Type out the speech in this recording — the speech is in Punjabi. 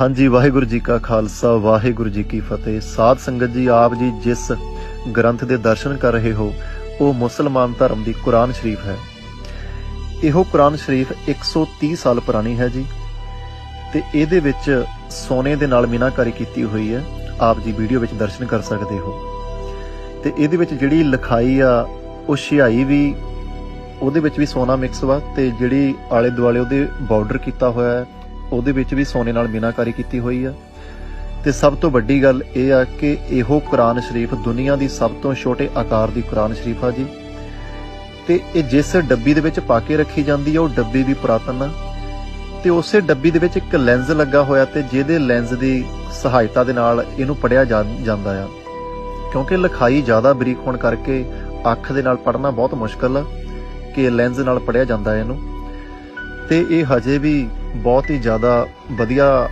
ਹਾਂਜੀ, ਵਾਹਿਗੁਰੂ ਜੀ ਕਾ ਖਾਲਸਾ, ਵਾਹਿਗੁਰੂ ਜੀ ਕੀ ਫਤਿਹ। ਸਾਧ ਸੰਗਤ ਜੀ, ਆਪ ਜੀ ਜਿਸ ਗ੍ਰੰਥ ਦੇ ਦਰਸ਼ਨ ਕਰ ਰਹੇ ਹੋ, ਉਹ ਮੁਸਲਮਾਨ ਧਰਮ ਦੀ ਕੁਰਾਨ ਸ਼ਰੀਫ ਹੈ। ਇਹੋ ਕੁਰਾਨ ਸ਼ਰੀਫ 130 ਸਾਲ ਪੁਰਾਣੀ ਹੈ ਜੀ, ਤੇ ਇਹਦੇ ਵਿੱਚ ਸੋਨੇ ਦੇ ਨਾਲ ਮੀਨਾਕਾਰੀ ਕੀਤੀ ਹੋਈ ਹੈ। ਆਪ ਜੀ ਵੀਡੀਓ ਵਿੱਚ ਦਰਸ਼ਨ ਕਰ ਸਕਦੇ ਹੋ। ਤੇ ਇਹਦੇ ਵਿੱਚ ਜਿਹੜੀ ਲਿਖਾਈ ਆ, ਉਹ ਸ਼ਿਆਈ ਵੀ, ਉਹਦੇ ਵਿੱਚ ਵੀ ਸੋਨਾ ਮਿਕਸ ਵਾ, ਤੇ ਜਿਹੜੀ ਆਲੇ ਦੁਆਲੇ ਉਹਦੇ ਬਾਰਡਰ ਕੀਤਾ ਹੋਇਆ ਹੈ। ਉਹਦੇ ਵਿੱਚ ਵੀ ਸੋਨੇ ਨਾਲ ਮੀਨਾਕਾਰੀ ਕੀਤੀ ਹੋਈ ਆ। ਤੇ ਸਭ ਤੋਂ ਵੱਡੀ ਗੱਲ ਇਹ ਆ ਕਿ ਇਹੋ ਕੁਰਾਨ ਸ਼ਰੀਫ ਦੁਨੀਆ ਦੀ ਸਭ ਤੋਂ ਛੋਟੇ ਆਕਾਰ ਦੀ ਕੁਰਾਨ ਸ਼ਰੀਫ ਆ ਜੀ। ਤੇ ਇਹ ਜਿਸ ਡੱਬੀ ਦੇ ਵਿੱਚ ਪਾ ਕੇ ਰੱਖੀ ਜਾਂਦੀ ਆ, ਉਹ ਡੱਬੀ ਵੀ ਪੁਰਾਤਨ ਆ। ਤੇ ਉਸੇ ਡੱਬੀ ਦੇ ਵਿੱਚ ਇੱਕ ਲੈਂਜ਼ ਲੱਗਾ ਹੋਇਆ ਤੇ ਜਿਹਦੇ ਲੈਂਜ਼ ਦੀ ਸਹਾਇਤਾ ਦੇ ਨਾਲ ਇਹਨੂੰ ਪੜਿਆ ਜਾਂਦਾ ਆ। ਕਿਉਂਕਿ ਲਿਖਾਈ ਜ਼ਿਆਦਾ ਬਰੀਕ ਹੋਣ ਕਰਕੇ ਅੱਖ ਦੇ ਨਾਲ ਪੜਨਾ ਬਹੁਤ ਮੁਸ਼ਕਲ ਆ ਕਿ ਲੈਂਜ਼ ਨਾਲ ਪੜਿਆ ਜਾਂਦਾ ਇਹਨੂੰ। ਤੇ ਇਹ ਹਜੇ ਵੀ ਬਹੁਤ ਹੀ ਜ਼ਿਆਦਾ ਵਧੀਆ